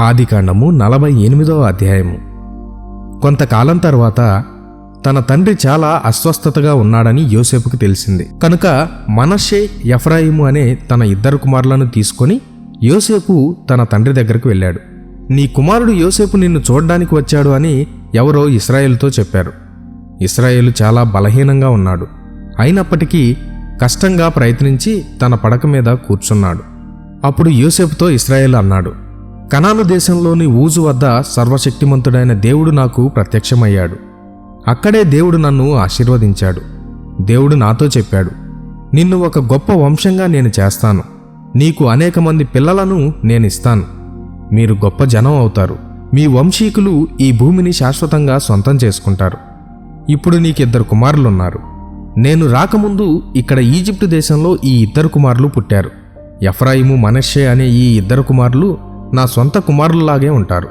ఆదికాండము నలభై ఎనిమిదవ అధ్యాయము. కొంతకాలం తర్వాత తన తండ్రి చాలా అస్వస్థతగా ఉన్నాడని యోసేపుకు తెలిసింది. కనుక మనషే ఎఫ్రాయిము అనే తన ఇద్దరు కుమారులను తీసుకొని యోసేపు తన తండ్రి దగ్గరకు వెళ్ళాడు. నీ కుమారుడు యోసేపు నిన్ను చూడడానికి వచ్చాడు అని ఎవరో ఇస్రాయేల్తో చెప్పారు. ఇస్రాయేలు చాలా బలహీనంగా ఉన్నాడు. అయినప్పటికీ కష్టంగా ప్రయత్నించి తన పడక మీద కూర్చున్నాడు. అప్పుడు యూసెఫ్తో ఇస్రాయేల్ అన్నాడు కనాను దేశంలోని ఊజు వద్ద సర్వశక్తిమంతుడైన దేవుడు నాకు ప్రత్యక్షమయ్యాడు. అక్కడే దేవుడు నన్ను ఆశీర్వదించాడు. దేవుడు నాతో చెప్పాడు నిన్ను ఒక గొప్ప వంశంగా నేను చేస్తాను. నీకు అనేక మంది పిల్లలను నేనిస్తాను మీరు గొప్ప జనం అవుతారు. మీ వంశీకులు ఈ భూమిని శాశ్వతంగా సొంతం చేసుకుంటారు. ఇప్పుడు నీకిద్దరు కుమారులున్నారు. నేను రాకముందు ఇక్కడ ఈజిప్టు దేశంలో ఈ ఇద్దరు కుమారులు పుట్టారు. ఎఫ్రాయిము మనషే అనే ఈ ఇద్దరు కుమారులు నా సొంత కుమారుల్లాగే ఉంటారు.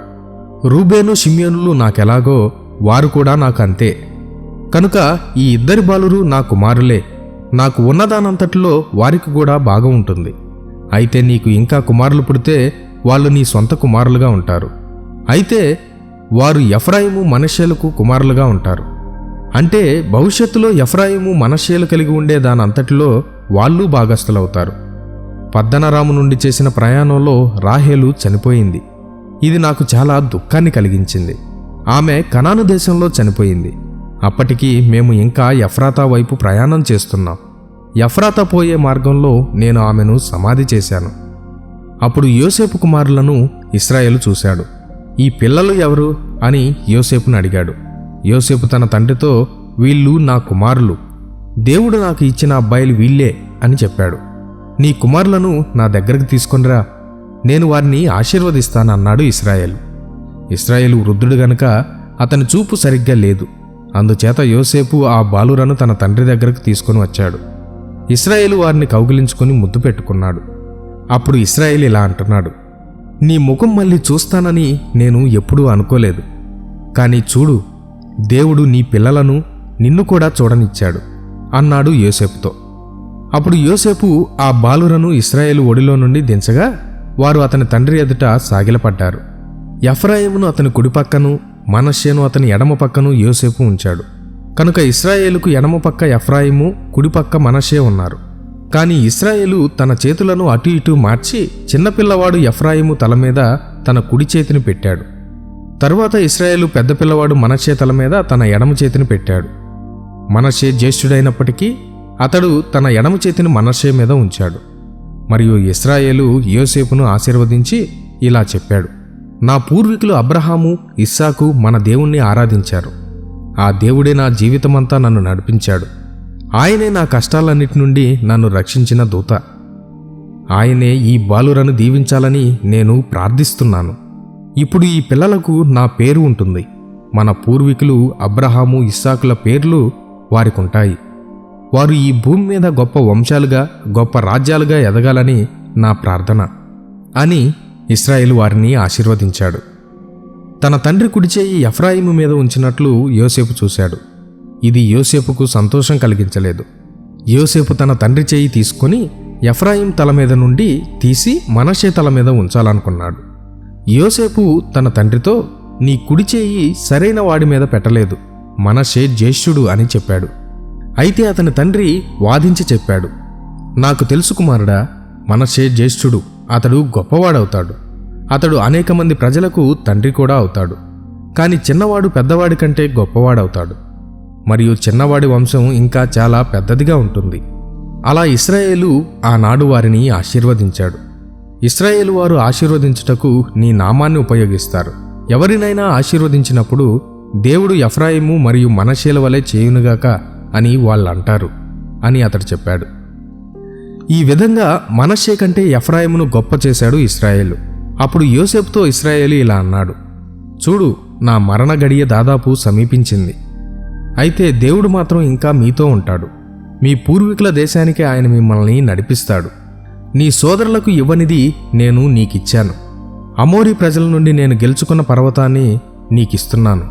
రూబేను షిమ్యోనులు నాకెలాగో వారు కూడా నాకు అంతే కనుక ఈ ఇద్దరి బాలురు నా కుమారులే. నాకు ఉన్నదానంతటిలో వారికి కూడా బాగా ఉంటుంది. అయితే నీకు ఇంకా కుమారులు పుడితే వాళ్ళు నీ సొంత కుమారులుగా ఉంటారు. అయితే వారు ఎఫ్రాయిము మనషేలకు కుమారులుగా ఉంటారు. అంటే భవిష్యత్తులో ఎఫ్రాయిము మనషేలు కలిగి ఉండే దానంతటిలో వాళ్ళు భాగస్థులవుతారు. పద్దనరాము నుండి చేసిన ప్రయాణంలో రాహేలు చనిపోయింది. ఇది నాకు చాలా దుఃఖాన్ని కలిగించింది. ఆమె కనాను దేశంలో చనిపోయింది. అప్పటికి మేము ఇంకా ఎఫ్రాతా వైపు ప్రయాణం చేస్తున్నాం. ఎఫ్రాతా పోయే మార్గంలో నేను ఆమెను సమాధి చేశాను. అప్పుడు యోసేపు కుమారులను ఇస్రాయేలు చూశాడు. ఈ పిల్లలు ఎవరు? అని యోసేపును అడిగాడు. యోసేపు తన తండ్రితో వీళ్ళు నా కుమారులు. దేవుడు నాకు ఇచ్చిన అబ్బాయిలు వీళ్ళే అని చెప్పాడు. నీ కుమారులను నా దగ్గరకు తీసుకొనిరా. నేను వారిని ఆశీర్వదిస్తానన్నాడు ఇస్రాయేల్ ఇస్రాయేల్ వృద్ధుడు గనుక అతని చూపు సరిగ్గా లేదు. అందుచేత యోసేపు ఆ బాలురను తన తండ్రి దగ్గరకు తీసుకొని వచ్చాడు. ఇస్రాయేలు వారిని కౌగిలించుకొని ముద్దు పెట్టుకున్నాడు. అప్పుడు ఇస్రాయేల్ ఇలా అంటున్నాడు నీ ముఖం మళ్ళీ చూస్తానని నేను ఎప్పుడూ అనుకోలేదు. కానీ చూడు దేవుడు నీ పిల్లలను నిన్ను కూడా చూడనిచ్చాడు అన్నాడు యోసేపుతో. అప్పుడు యోసేపు ఆ బాలురను ఇస్రాయేలు ఒడిలో నుండి దించగా వారు అతని తండ్రి ఎదుట సాగిలపడ్డారు. ఎఫ్రాయిమును అతని కుడిపక్కను మనషేను అతని ఎడమ పక్కను యోసేపు ఉంచాడు. కనుక ఇస్రాయేలుకు ఎడమ పక్క ఎఫ్రాయిము కుడిపక్క మనషే ఉన్నారు. కాని ఇస్రాయేలు తన చేతులను అటు ఇటు మార్చి చిన్నపిల్లవాడు ఎఫ్రాయిము తల మీద తన కుడి చేతిని పెట్టాడు. తరువాత ఇస్రాయేలు పెద్ద పిల్లవాడు మనషే తల మీద తన ఎడమ చేతిని పెట్టాడు. మనషే జ్యేష్ఠుడైనప్పటికీ అతడు తన ఎడమ చేతిని మనషే మీద ఉంచాడు. మరియు ఇస్రాయేలు యోసేపును ఆశీర్వదించి ఇలా చెప్పాడు. నా పూర్వీకులు అబ్రహాము ఇస్సాకు మన దేవుణ్ణి ఆరాధించారు. ఆ దేవుడే నా జీవితమంతా నన్ను నడిపించాడు. ఆయనే నా కష్టాలన్నిటి నుండి నన్ను రక్షించిన దూత. ఆయనే ఈ బాలురను దీవించాలని నేను ప్రార్థిస్తున్నాను. ఇప్పుడు ఈ పిల్లలకు నా పేరు ఉంటుంది. మన పూర్వీకులు అబ్రహాము ఇస్సాకుల పేర్లు వారికుంటాయి. వారు ఈ భూమి మీద గొప్ప వంశాలుగా గొప్ప రాజ్యాలుగా ఎదగాలని నా ప్రార్థన. అని ఇస్రాయేల్ వారిని ఆశీర్వదించాడు. తన తండ్రి కుడిచేయి ఎఫ్రాయిము మీద ఉంచినట్లు యోసేపు చూశాడు. ఇది యోసేపుకు సంతోషం కలిగించలేదు. యోసేపు తన తండ్రి చేయి తీసుకొని ఎఫ్రాయిం తల మీద నుండి తీసి మనషే తల మీద ఉంచాలనుకున్నాడు. యోసేపు తన తండ్రితో నీ కుడి చేయి సరైన వాడి మీద పెట్టలేదు. మనషే జ్యేష్ఠుడు అని చెప్పాడు. అయితే అతని తండ్రి వాదించి చెప్పాడు నాకు తెలుసు కుమారుడా మనషే జ్యేష్ఠుడు అతడు గొప్పవాడవుతాడు. అతడు అనేక మంది ప్రజలకు తండ్రి కూడా అవుతాడు. కాని చిన్నవాడు పెద్దవాడి కంటే గొప్పవాడవుతాడు. మరియు చిన్నవాడి వంశం ఇంకా చాలా పెద్దదిగా ఉంటుంది. అలా ఇస్రాయేలు ఆనాడు వారిని ఆశీర్వదించాడు. ఇస్రాయేలు వారు ఆశీర్వదించుటకు నీ నామాన్ని ఉపయోగిస్తారు. ఎవరినైనా ఆశీర్వదించినప్పుడు దేవుడు ఎఫ్రాయిము మరియు మనశీల వలె చేయునుగాక అని వాళ్ళంటారు అని అతడు చెప్పాడు. ఈ విధంగా మనషే కంటే ఎఫ్రాయిమును గొప్ప చేశాడు ఇస్రాయేలు. అప్పుడు యోసెఫ్తో ఇస్రాయేలు ఇలా అన్నాడు. చూడు నా మరణ గడియ దాదాపు సమీపించింది. అయితే దేవుడు మాత్రం ఇంకా మీతో ఉంటాడు. మీ పూర్వీకుల దేశానికి ఆయన మిమ్మల్ని నడిపిస్తాడు. నీ సోదరులకు ఇవ్వనిది నేను నీకిచ్చాను. అమోరీ ప్రజల నుండి నేను గెలుచుకున్న పర్వతాన్ని నీకిస్తున్నాను.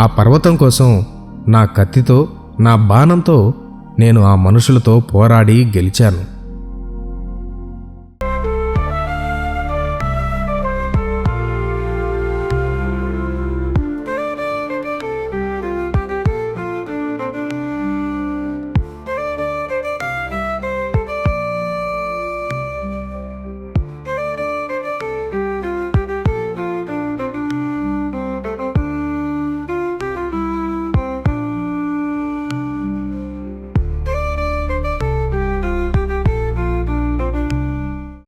ఆ పర్వతం కోసం నా కత్తితో నా బాణంతో నేను ఆ మనుషులతో పోరాడి గెలిచాను.